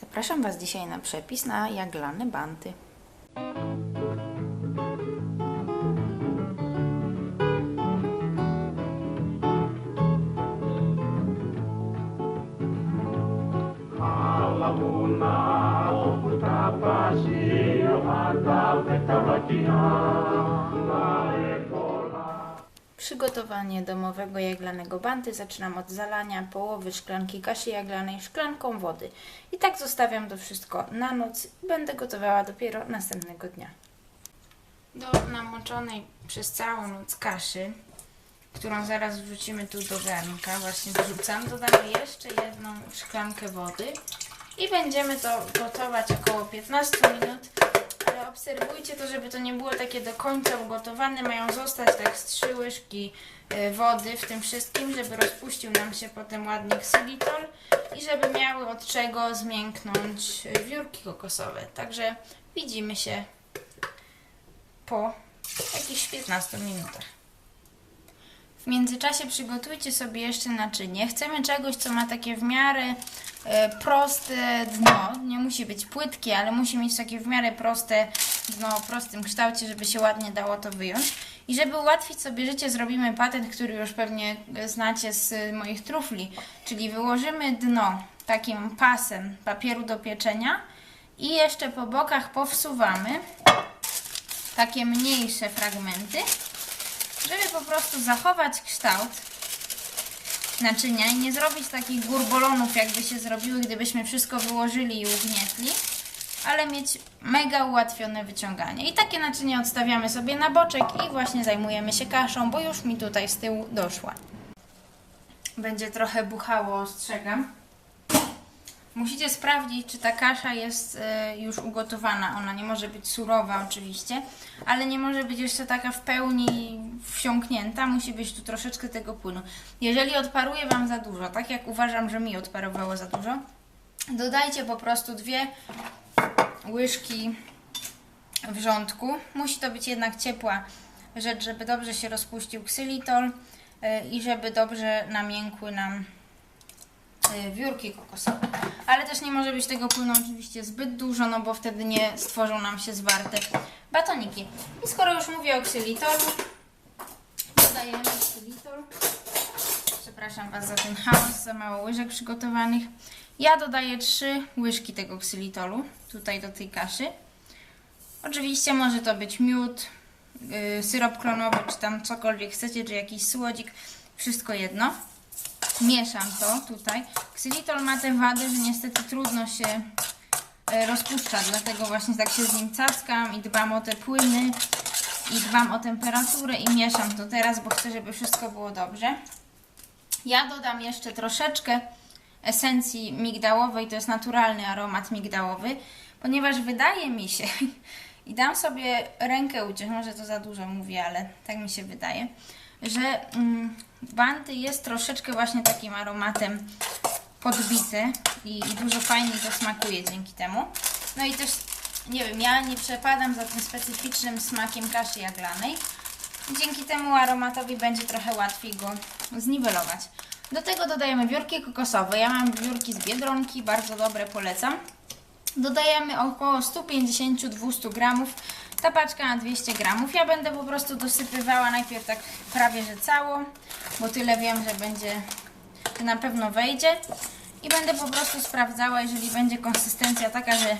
Zapraszam Was dzisiaj na przepis na jaglane banty. Przygotowanie domowego jaglanego banty zaczynam od zalania połowy szklanki kaszy jaglanej szklanką wody. I tak zostawiam to wszystko na noc i będę gotowała dopiero następnego dnia. Do namoczonej przez całą noc kaszy, którą zaraz wrzucimy tu do garnka, właśnie wrzucam, dodamy jeszcze jedną szklankę wody i będziemy to gotować około 15 minut ale obserwujcie to, żeby to nie było takie do końca ugotowane. Mają zostać tak z trzy łyżki e, wody w tym wszystkim, żeby rozpuścił nam się potem ładnie ksylitol i żeby miały od czego zmięknąć e, wiórki kokosowe. Także widzimy się po jakichś 15 minutach. W międzyczasie przygotujcie sobie jeszcze naczynie. Chcemy czegoś, co ma takie w miarę e, proste dno. Nie musi być płytkie, ale musi mieć takie w miarę proste dno, o prostym kształcie, żeby się ładnie dało to wyjąć. I żeby ułatwić sobie życie, zrobimy patent, który już pewnie znacie z moich trufli. Czyli wyłożymy dno takim pasem papieru do pieczenia i jeszcze po bokach powsuwamy takie mniejsze fragmenty żeby po prostu zachować kształt naczynia i nie zrobić takich gurbolonów, jakby się zrobiły, gdybyśmy wszystko wyłożyli i ugnietli, ale mieć mega ułatwione wyciąganie. I takie naczynie odstawiamy sobie na boczek i właśnie zajmujemy się kaszą, bo już mi tutaj z tyłu doszła. Będzie trochę buchało, ostrzegam. Musicie sprawdzić, czy ta kasza jest e, już ugotowana. Ona nie może być surowa oczywiście, ale nie może być jeszcze taka w pełni wsiąknięta. Musi być tu troszeczkę tego płynu. Jeżeli odparuje Wam za dużo, tak jak uważam, że mi odparowało za dużo, dodajcie po prostu dwie łyżki wrzątku. Musi to być jednak ciepła rzecz, żeby dobrze się rozpuścił ksylitol e, i żeby dobrze namiękły nam wiórki kokosowe. Ale też nie może być tego płynu oczywiście zbyt dużo, no bo wtedy nie stworzą nam się zwarte batoniki. I skoro już mówię o ksylitolu, dodajemy ksylitol. Przepraszam Was za ten chaos, za mało łyżek przygotowanych. Ja dodaję 3 łyżki tego ksylitolu tutaj do tej kaszy. Oczywiście może to być miód, yy, syrop klonowy, czy tam cokolwiek chcecie, czy jakiś słodzik, wszystko jedno mieszam to tutaj. Ksylitol ma tę wadę, że niestety trudno się e, rozpuszcza, dlatego właśnie tak się z nim cackam i dbam o te płyny i dbam o temperaturę i mieszam to teraz, bo chcę, żeby wszystko było dobrze. Ja dodam jeszcze troszeczkę esencji migdałowej, to jest naturalny aromat migdałowy, ponieważ wydaje mi się, i dam sobie rękę uciąć, może to za dużo mówię, ale tak mi się wydaje, że mm, Banty jest troszeczkę właśnie takim aromatem podbity i, i dużo fajniej to smakuje dzięki temu. No i też, nie wiem, ja nie przepadam za tym specyficznym smakiem kaszy jaglanej. Dzięki temu aromatowi będzie trochę łatwiej go zniwelować. Do tego dodajemy wiórki kokosowe. Ja mam wiórki z Biedronki, bardzo dobre, polecam. Dodajemy około 150-200 gramów. Ta paczka na 200 gramów. Ja będę po prostu dosypywała najpierw tak prawie że całą, bo tyle wiem, że będzie, że na pewno wejdzie. I będę po prostu sprawdzała, jeżeli będzie konsystencja taka, że,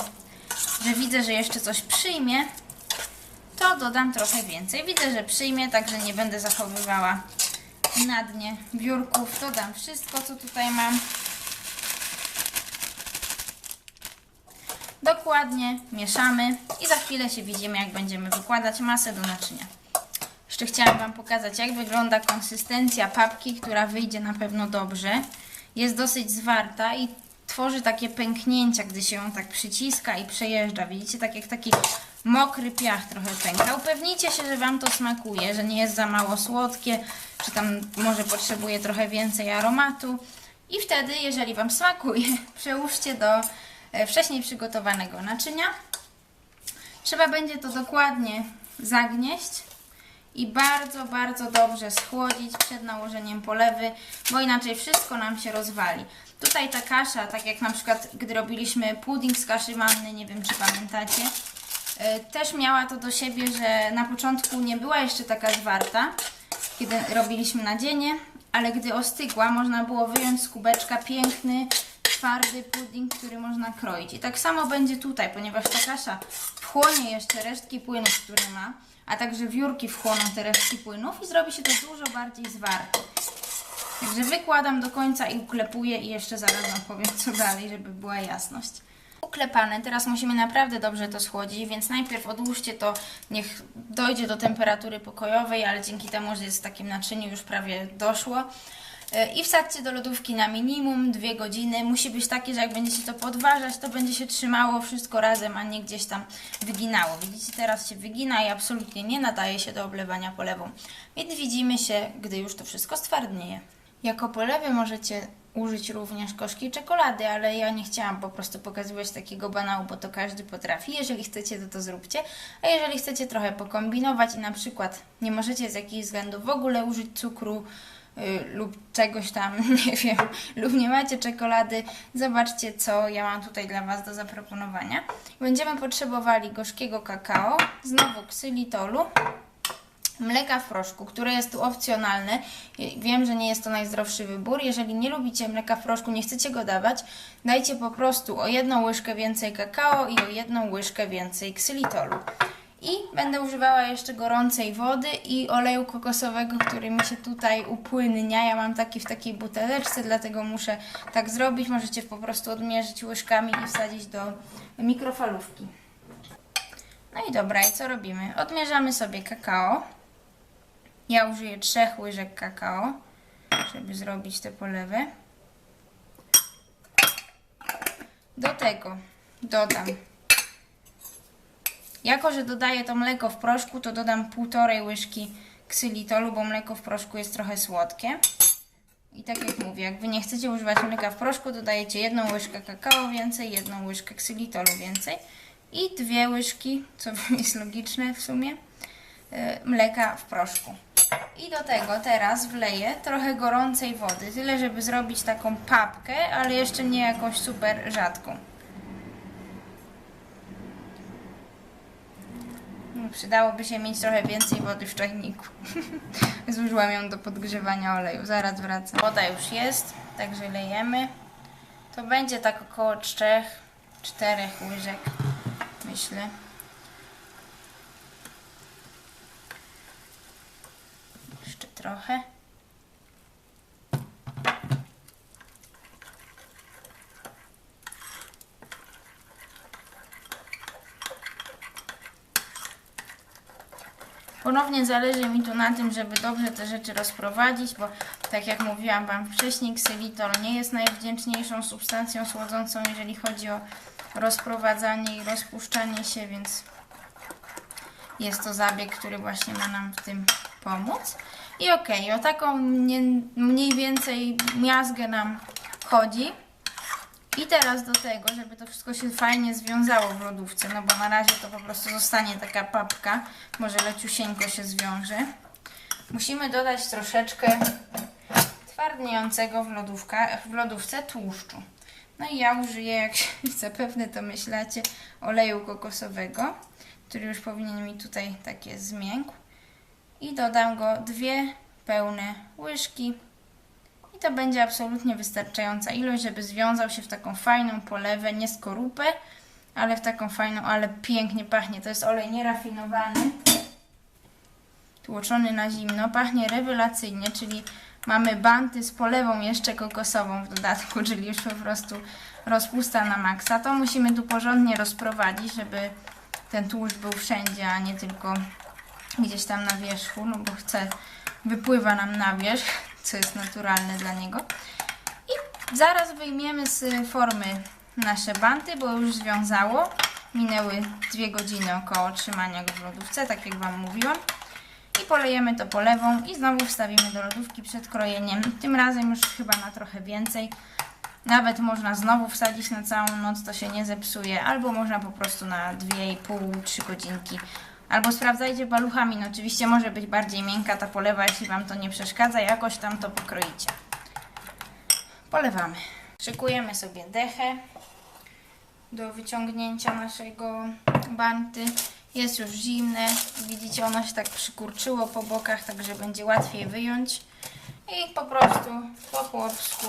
że widzę, że jeszcze coś przyjmie, to dodam trochę więcej. Widzę, że przyjmie, także nie będę zachowywała na dnie biurków. Dodam wszystko, co tutaj mam. Dokładnie mieszamy i za chwilę się widzimy, jak będziemy wykładać masę do naczynia. Jeszcze chciałam Wam pokazać, jak wygląda konsystencja papki, która wyjdzie na pewno dobrze. Jest dosyć zwarta i tworzy takie pęknięcia, gdy się ją tak przyciska i przejeżdża. Widzicie, tak jak taki mokry piach trochę pęka. Upewnijcie się, że Wam to smakuje, że nie jest za mało słodkie, czy tam może potrzebuje trochę więcej aromatu. I wtedy, jeżeli Wam smakuje, przełóżcie do wcześniej przygotowanego naczynia. Trzeba będzie to dokładnie zagnieść i bardzo, bardzo dobrze schłodzić przed nałożeniem polewy, bo inaczej wszystko nam się rozwali. Tutaj ta kasza, tak jak na przykład gdy robiliśmy pudding z kaszy manny, nie wiem czy pamiętacie, e, też miała to do siebie, że na początku nie była jeszcze taka zwarta, kiedy robiliśmy nadzienie, ale gdy ostygła, można było wyjąć z kubeczka piękny, twardy pudding, który można kroić. I tak samo będzie tutaj, ponieważ ta kasza wchłonie jeszcze resztki płynów, które ma, a także wiórki wchłoną te resztki płynów i zrobi się to dużo bardziej zwarte. Także wykładam do końca i uklepuję i jeszcze zaraz Wam powiem co dalej, żeby była jasność. Uklepane, teraz musimy naprawdę dobrze to schłodzić, więc najpierw odłóżcie to, niech dojdzie do temperatury pokojowej, ale dzięki temu, że jest w takim naczyniu już prawie doszło. I wsadźcie do lodówki na minimum 2 godziny. Musi być takie, że jak będziecie to podważać, to będzie się trzymało wszystko razem, a nie gdzieś tam wyginało. Widzicie, teraz się wygina i absolutnie nie nadaje się do oblewania polewą. Więc widzimy się, gdy już to wszystko stwardnieje. Jako polewy możecie użyć również koszki czekolady, ale ja nie chciałam po prostu pokazywać takiego banału, bo to każdy potrafi. Jeżeli chcecie, to to zróbcie. A jeżeli chcecie trochę pokombinować i na przykład nie możecie z jakichś względów w ogóle użyć cukru, lub czegoś tam, nie wiem, lub nie macie czekolady, zobaczcie co ja mam tutaj dla Was do zaproponowania. Będziemy potrzebowali gorzkiego kakao, znowu ksylitolu, mleka w proszku, które jest tu opcjonalne. Wiem, że nie jest to najzdrowszy wybór. Jeżeli nie lubicie mleka w proszku, nie chcecie go dawać, dajcie po prostu o jedną łyżkę więcej kakao i o jedną łyżkę więcej ksylitolu. I będę używała jeszcze gorącej wody i oleju kokosowego, który mi się tutaj upłynnia. Ja mam taki w takiej buteleczce, dlatego muszę tak zrobić. Możecie po prostu odmierzyć łyżkami i wsadzić do mikrofalówki. No i dobra, i co robimy? Odmierzamy sobie kakao. Ja użyję trzech łyżek kakao, żeby zrobić te polewy. Do tego dodam, jako że dodaję to mleko w proszku, to dodam półtorej łyżki ksylitolu, bo mleko w proszku jest trochę słodkie. I tak jak mówię, jak Wy nie chcecie używać mleka w proszku, dodajecie jedną łyżkę kakao więcej, jedną łyżkę ksylitolu więcej i dwie łyżki, co jest logiczne w sumie, yy, mleka w proszku. I do tego teraz wleję trochę gorącej wody, tyle żeby zrobić taką papkę, ale jeszcze nie jakąś super rzadką. Przydałoby się mieć trochę więcej wody w czajniku. Zużyłam ją do podgrzewania oleju. Zaraz wracam. Woda już jest, także lejemy. To będzie tak około 3-4 łyżek, myślę. Jeszcze trochę. Ponownie zależy mi tu na tym, żeby dobrze te rzeczy rozprowadzić, bo tak jak mówiłam Wam wcześniej, ksylitol nie jest najwdzięczniejszą substancją słodzącą, jeżeli chodzi o rozprowadzanie i rozpuszczanie się, więc jest to zabieg, który właśnie ma nam w tym pomóc. I okay, o taką mniej więcej miazgę nam chodzi. I teraz do tego, żeby to wszystko się fajnie związało w lodówce, no bo na razie to po prostu zostanie taka papka, może leciusieńko się zwiąże. Musimy dodać troszeczkę twardniejącego w, lodówka, w lodówce tłuszczu. No i ja użyję, jak zapewne to myślacie, oleju kokosowego, który już powinien mi tutaj takie zmiękł. I dodam go dwie pełne łyżki i to będzie absolutnie wystarczająca ilość, żeby związał się w taką fajną polewę, nie skorupę, ale w taką fajną, ale pięknie pachnie. To jest olej nierafinowany, tłoczony na zimno. Pachnie rewelacyjnie, czyli mamy banty z polewą jeszcze kokosową w dodatku, czyli już po prostu rozpusta na maksa. To musimy tu porządnie rozprowadzić, żeby ten tłuszcz był wszędzie, a nie tylko gdzieś tam na wierzchu, no bo chcę, wypływa nam na wierzch co jest naturalne dla niego. I zaraz wyjmiemy z formy nasze banty, bo już związało. Minęły dwie godziny około trzymania go w lodówce, tak jak Wam mówiłam. I polejemy to polewą i znowu wstawimy do lodówki przed krojeniem. Tym razem już chyba na trochę więcej. Nawet można znowu wsadzić na całą noc, to się nie zepsuje. Albo można po prostu na 2,5-3 godzinki Albo sprawdzajcie paluchami, no oczywiście może być bardziej miękka ta polewa, jeśli Wam to nie przeszkadza, jakoś tam to pokroicie. Polewamy. Szykujemy sobie dechę do wyciągnięcia naszego banty. Jest już zimne. Widzicie, ono się tak przykurczyło po bokach, także będzie łatwiej wyjąć. I po prostu po chłopsku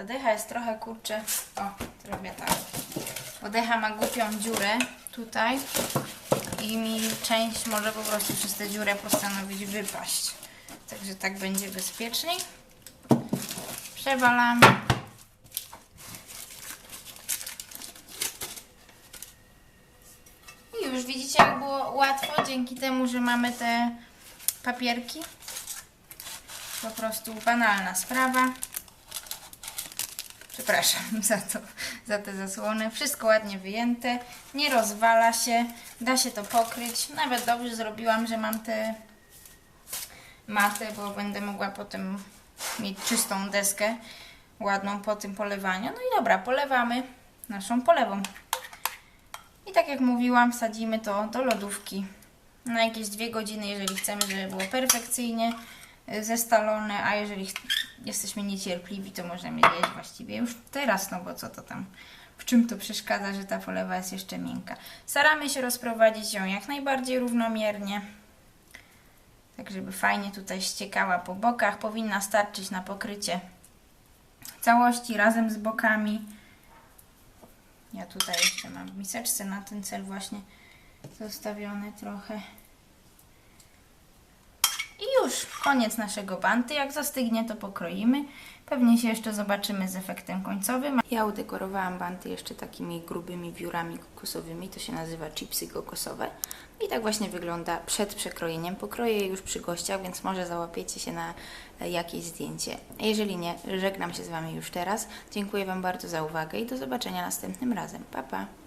ta decha jest trochę kurczę. O, zrobię tak. Bo decha ma głupią dziurę tutaj i mi część może po prostu przez tę dziurę postanowić wypaść. Także tak będzie bezpieczniej. Przewalamy. I już widzicie, jak było łatwo dzięki temu, że mamy te papierki. Po prostu banalna sprawa. Przepraszam za to, za te zasłony. Wszystko ładnie wyjęte, nie rozwala się, da się to pokryć. Nawet dobrze zrobiłam, że mam te maty, bo będę mogła potem mieć czystą deskę ładną po tym polewaniu. No i dobra, polewamy naszą polewą. I tak jak mówiłam, wsadzimy to do lodówki na jakieś dwie godziny, jeżeli chcemy, żeby było perfekcyjnie zestalone, a jeżeli jesteśmy niecierpliwi, to możemy jeść właściwie już teraz, no bo co to tam, w czym to przeszkadza, że ta polewa jest jeszcze miękka. Staramy się rozprowadzić ją jak najbardziej równomiernie, tak żeby fajnie tutaj ściekała po bokach. Powinna starczyć na pokrycie całości razem z bokami. Ja tutaj jeszcze mam w miseczce na ten cel właśnie zostawione trochę. I już koniec naszego banty. Jak zastygnie, to pokroimy. Pewnie się jeszcze zobaczymy z efektem końcowym. Ja udekorowałam banty jeszcze takimi grubymi wiórami kokosowymi. To się nazywa chipsy kokosowe. I tak właśnie wygląda przed przekrojeniem. Pokroję je już przy gościach, więc może załapiecie się na e, jakieś zdjęcie. Jeżeli nie, żegnam się z Wami już teraz. Dziękuję Wam bardzo za uwagę i do zobaczenia następnym razem. Pa, pa!